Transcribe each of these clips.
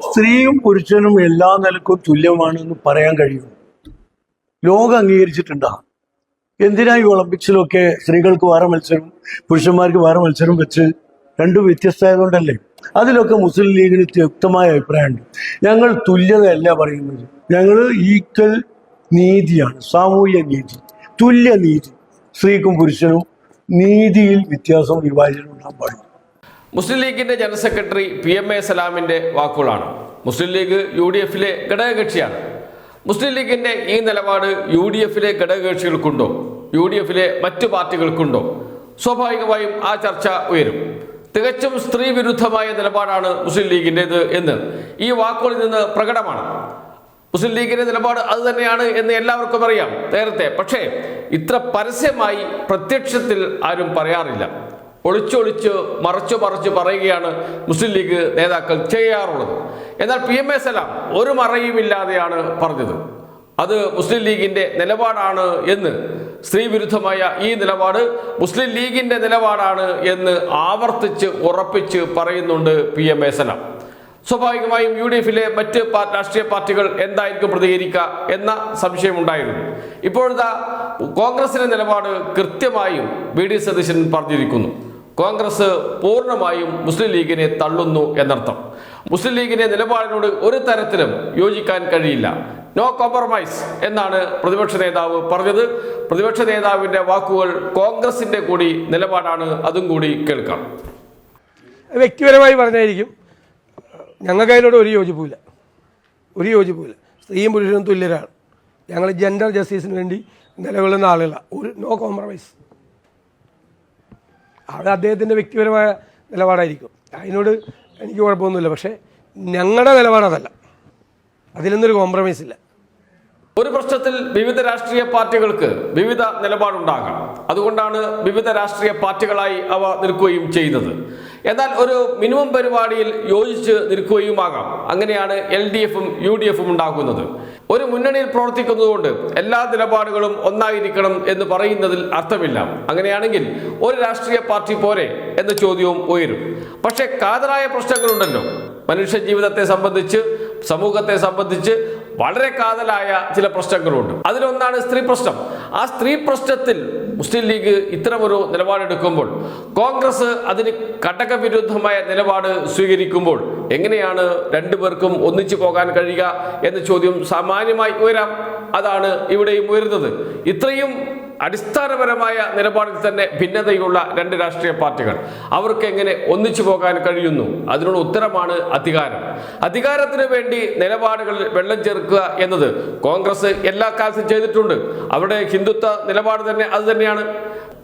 സ്ത്രീയും പുരുഷനും എല്ലാ നിലക്കും തുല്യമാണെന്ന് പറയാൻ കഴിയും. ലോകം അംഗീകരിച്ചിട്ടുണ്ടാ? എന്തിനായി ഒളിമ്പിക്സിലൊക്കെ സ്ത്രീകൾക്ക് വേറെ മത്സരം പുരുഷന്മാർക്ക് വേറെ മത്സരം വെച്ച് രണ്ടും വ്യത്യസ്തമായതുകൊണ്ടല്ലേ? അതിലൊക്കെ മുസ്ലിം ലീഗിന് വ്യക്തമായ അഭിപ്രായമുണ്ട്. ഞങ്ങൾ തുല്യതയല്ല പറയുന്നത്. ഞങ്ങൾ ഈക്വൽ നീതിയാണ് സാമൂഹ്യ നീതി തുല്യ നീതി. സ്ത്രീക്കും പുരുഷനും നീതിയിൽ വ്യത്യാസവും വിഭാജനം പാടില്ല. മുസ്ലിം ലീഗിന്റെ general secretary P M A സലാമിന്റെ വാക്കുകളാണ്. മുസ്ലിം ലീഗ് യു ഡി എഫിലെ ഘടകകക്ഷിയാണ്. മുസ്ലിം ലീഗിന്റെ ഈ നിലപാട് യു ഡി എഫിലെ ഘടകകക്ഷികൾക്കുണ്ടോ? യു ഡി എഫിലെ മറ്റു പാർട്ടികൾക്കുണ്ടോ? സ്വാഭാവികമായും ആ ചർച്ച ഉയരും. തികച്ചും സ്ത്രീ വിരുദ്ധമായ നിലപാടാണ് മുസ്ലിം ലീഗിന്റെത് എന്ന് ഈ വാക്കുകളിൽ നിന്ന് പ്രകടമാണ്. മുസ്ലിം ലീഗിന്റെ നിലപാട് അത് തന്നെയാണ് എന്ന് എല്ലാവർക്കും അറിയാം നേരത്തെ. പക്ഷേ ഇത്ര പരസ്യമായി പ്രത്യക്ഷത്തിൽ ആരും പറയാറില്ല. ഒളിച്ചൊളിച്ച് മറച്ചു മറച്ചു പറയുകയാണ് മുസ്ലിം ലീഗ് നേതാക്കൾ ചെയ്യാറുള്ളത്. എന്നാൽ പി എം എ സലാം ഒരു മറയുമില്ലാതെയാണ് പറഞ്ഞത്. അത് മുസ്ലിം ലീഗിന്റെ നിലപാടാണ് എന്ന് സ്ത്രീവിരുദ്ധമായ ഈ നിലപാട് മുസ്ലിം ലീഗിന്റെ നിലപാടാണ് എന്ന് ആവർത്തിച്ച് ഉറപ്പിച്ച് പറയുന്നുണ്ട് പി എം എ സലാം. സ്വാഭാവികമായും യു ഡി എഫിലെ മറ്റ് രാഷ്ട്രീയ പാർട്ടികൾ എന്തായിരിക്കും പ്രതികരിക്കുക എന്ന സംശയമുണ്ടായിരുന്നു. ഇപ്പോഴത്തെ കോൺഗ്രസിന്റെ നിലപാട് കൃത്യമായും വി ഡി സതീശൻ പറഞ്ഞിരിക്കുന്നു. കോൺഗ്രസ് പൂർണമായും മുസ്ലിം ലീഗിനെ തള്ളുന്നു എന്നർത്ഥം. മുസ്ലിം ലീഗിന്റെ നിലപാടിനോട് ഒരു തരത്തിലും യോജിക്കാൻ കഴിയില്ല. നോ കോംപ്രമൈസ് എന്നാണ് പ്രതിപക്ഷ നേതാവ് പറഞ്ഞത്. പ്രതിപക്ഷ നേതാവിന്റെ വാക്കുകൾ കോൺഗ്രസിന്റെ കൂടി നിലപാടാണ്. അതും കൂടി കേൾക്കാം. വ്യക്തിപരമായി പറഞ്ഞായിരിക്കും. ഞങ്ങൾക്ക് അതിനോട് ഒരു യോജിപ്പില്ല ഒരു യോജിപ്പില്ല സ്ത്രീയും പുരുഷനും തുല്യരാണ്. ഞങ്ങൾ ജെൻഡർ ജസ്റ്റിസിന് വേണ്ടി നിലകൊള്ളുന്ന ആളുകളാണ് ഒരു നോ കോംപ്രമൈസ് അത് അദ്ദേഹത്തിന്റെ വ്യക്തിപരമായ നിലപാടായിരിക്കും. അതിനോട് എനിക്ക് കുഴപ്പമൊന്നുമില്ല. പക്ഷേ ഞങ്ങളുടെ നിലപാട് അതല്ല. അതിലൊന്നൊരു കോംപ്രമൈസ് ഇല്ല. ഒരു പ്രശ്നത്തിൽ വിവിധ രാഷ്ട്രീയ പാർട്ടികൾക്ക് വിവിധ നിലപാടുണ്ടാകാം. അതുകൊണ്ടാണ് വിവിധ രാഷ്ട്രീയ പാർട്ടികളായി അവ നിൽക്കുകയും ചെയ്യുന്നത് എന്നാൽ ഒരു മിനിമം പരിപാടിയിൽ യോജിച്ച് നിൽക്കുകയുമാകാം. അങ്ങനെയാണ് എൽ ഡി എഫും യു ഡി എഫും ഉണ്ടാകുന്നത്. ഒരു മുന്നണിയിൽ പ്രവർത്തിക്കുന്നതുകൊണ്ട് എല്ലാ നിലപാടുകളും ഒന്നായിരിക്കണം എന്ന് പറയുന്നതിൽ അർത്ഥമില്ല. അങ്ങനെയാണെങ്കിൽ ഒരു രാഷ്ട്രീയ പാർട്ടി പോരെ എന്ന ചോദ്യവും ഉയരും. പക്ഷേ കാതലായ പ്രശ്നങ്ങളുണ്ടല്ലോ. മനുഷ്യ ജീവിതത്തെ സംബന്ധിച്ച് സമൂഹത്തെ സംബന്ധിച്ച് വളരെ കാതലായ ചില പ്രശ്നങ്ങളുണ്ട്. അതിലൊന്നാണ് സ്ത്രീ പ്രശ്നം. ആ സ്ത്രീ പ്രശ്നത്തിൽ മുസ്ലിം ലീഗ് ഇത്തരമൊരു നിലപാടെടുക്കുമ്പോൾ കോൺഗ്രസ് അതിന് കടകവിരുദ്ധമായ നിലപാട് സ്വീകരിക്കുമ്പോൾ എങ്ങനെയാണ് രണ്ടുപേർക്കും ഒന്നിച്ചു പോകാൻ കഴിയുക എന്ന ചോദ്യം സാമാന്യമായി ഉയരാം. അതാണ് ഇവിടെയും ഉയരുന്നത്. ഇത്രയും അടിസ്ഥാനപരമായ നിലപാടിൽ തന്നെ ഭിന്നതയുള്ള രണ്ട് രാഷ്ട്രീയ പാർട്ടികൾ. അവർക്ക് എങ്ങനെ ഒന്നിച്ചു പോകാൻ കഴിയുന്നു? അതിനുള്ള ഉത്തരമാണ് അധികാരം. അധികാരത്തിന് വേണ്ടി നിലപാടുകളിൽ വെള്ളം ചേർക്കുക എന്നത് കോൺഗ്രസ് എല്ലാ കാലത്തും ചെയ്തിട്ടുണ്ട്. അവിടെ ഹിന്ദുത്വ നിലപാട് തന്നെ അത് തന്നെയാണ്.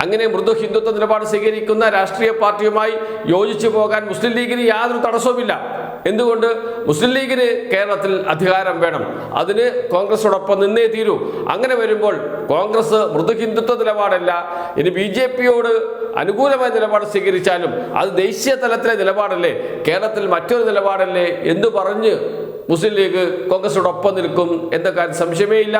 അങ്ങനെ മൃദു ഹിന്ദുത്വ നിലപാട് സ്വീകരിക്കുന്ന രാഷ്ട്രീയ പാർട്ടിയുമായി യോജിച്ചു പോകാൻ മുസ്ലിം ലീഗിന് യാതൊരു തടസ്സവുമില്ല. എന്തുകൊണ്ട് മുസ്ലിം ലീഗിന് കേരളത്തിൽ അധികാരം വേണം? അതിന് കോൺഗ്രസോടൊപ്പം നിന്നേ തീരൂ. അങ്ങനെ വരുമ്പോൾ കോൺഗ്രസ് മൃദു ഹിന്ദുത്വ നിലപാടല്ല. ഇനി ബി ജെ പിയോട് അനുകൂലമായ നിലപാട് സ്വീകരിച്ചാലും അത് ദേശീയ തലത്തിലെ നിലപാടല്ലേ? കേരളത്തിൽ മറ്റൊരു നിലപാടല്ലേ എന്ന് പറഞ്ഞ് മുസ്ലിം ലീഗ് കോൺഗ്രസിനോടൊപ്പം നിൽക്കും എന്ന കാര്യം സംശയമേ ഇല്ല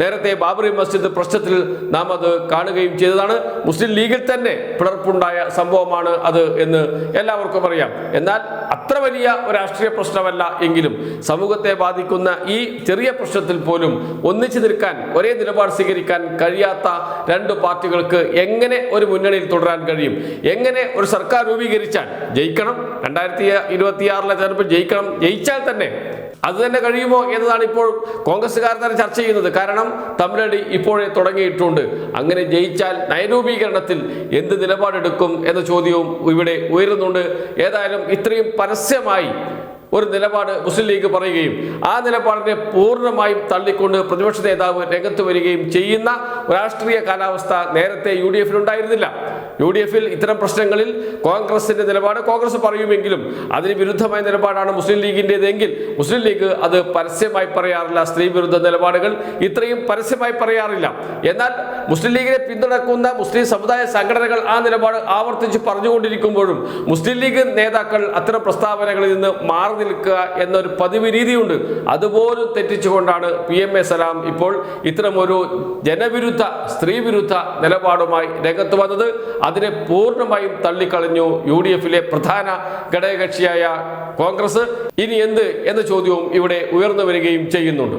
നേരത്തെ ബാബറി മസ്ജിദ് പ്രശ്നത്തിൽ നാം അത് കാണുകയും ചെയ്തതാണ്. മുസ്ലിം ലീഗിൽ തന്നെ പിളർപ്പുണ്ടായ സംഭവമാണ് അത് എന്ന് എല്ലാവർക്കും അറിയാം. എന്നാൽ അത്ര വലിയ രാഷ്ട്രീയ പ്രശ്നമല്ല എങ്കിലും സമൂഹത്തെ ബാധിക്കുന്ന ഈ ചെറിയ പ്രശ്നത്തിൽ പോലും ഒന്നിച്ചു നിൽക്കാൻ ഒരേ നിലപാട് സ്വീകരിക്കാൻ കഴിയാത്ത രണ്ട് പാർട്ടികൾക്ക് എങ്ങനെ ഒരു മുന്നണിയിൽ തുടരാൻ കഴിയും? എങ്ങനെ ഒരു സർക്കാർ രൂപീകരിച്ചാൽ ജയിക്കണം? രണ്ടായിരത്തി ഇരുപത്തിയാറിലെ തെരഞ്ഞെടുപ്പ് ജയിക്കണം ജയിച്ചാൽ തന്നെ അത് തന്നെ കഴിയുമോ എന്നതാണ് ഇപ്പോൾ കോൺഗ്രസ്സുകാർ തന്നെ ചർച്ച ചെയ്യുന്നത്. കാരണം തമിഴടി ഇപ്പോഴേ തുടങ്ങിയിട്ടുണ്ട്. അങ്ങനെ ജയിച്ചാൽ നയരൂപീകരണത്തിൽ എന്ത് നിലപാടെടുക്കും എന്ന ചോദ്യവും ഇവിടെ ഉയരുന്നുണ്ട്. ഏതായാലും ഇത്രയും പരസ്യമായി ഒരു നിലപാട് മുസ്ലിം ലീഗ് പറയുകയും ആ നിലപാടിനെ പൂർണമായും തള്ളിക്കൊണ്ട് പ്രതിപക്ഷ നേതാവ് രംഗത്ത് വരികയും ചെയ്യുന്ന രാഷ്ട്രീയ കാലാവസ്ഥ നേരത്തെ യു ഡി എഫിൽ ഉണ്ടായിരുന്നില്ല. യു ഡി എഫിൽ ഇത്തരം പ്രശ്നങ്ങളിൽ കോൺഗ്രസിന്റെ നിലപാട് കോൺഗ്രസ് പറയുമെങ്കിലും അതിന് വിരുദ്ധമായ നിലപാടാണ് മുസ്ലിം ലീഗിന്റെതെങ്കിൽ മുസ്ലിം ലീഗ് അത് പരസ്യമായി പറയാറില്ല. സ്ത്രീ വിരുദ്ധ നിലപാടുകൾ ഇത്രയും പരസ്യമായി പറയാറില്ല. എന്നാൽ മുസ്ലിം ലീഗിനെ പിന്തുണക്കുന്ന മുസ്ലിം സമുദായ സംഘടനകൾ ആ നിലപാട് ആവർത്തിച്ച് പറഞ്ഞുകൊണ്ടിരിക്കുമ്പോഴും മുസ്ലിം ലീഗ് നേതാക്കൾ അത്തരം പ്രസ്താവനകളിൽ നിന്ന് മാറി നിൽക്കുക എന്നൊരു പതിവ് രീതിയുണ്ട്. അതുപോലും തെറ്റിച്ചുകൊണ്ടാണ് പി എം എ സലാം ഇപ്പോൾ ഇത്തരമൊരു ജനവിരുദ്ധ സ്ത്രീവിരുദ്ധ നിലപാടുമായി രംഗത്ത് വന്നത്. അതിനെ പൂർണമായും തള്ളിക്കളഞ്ഞു യു ഡി എഫിലെ പ്രധാന ഘടകകക്ഷിയായ കോൺഗ്രസ്. ഇനി എന്ത് എന്ന ചോദ്യവും ഇവിടെ ഉയർന്നു വരികയും ചെയ്യുന്നുണ്ട്.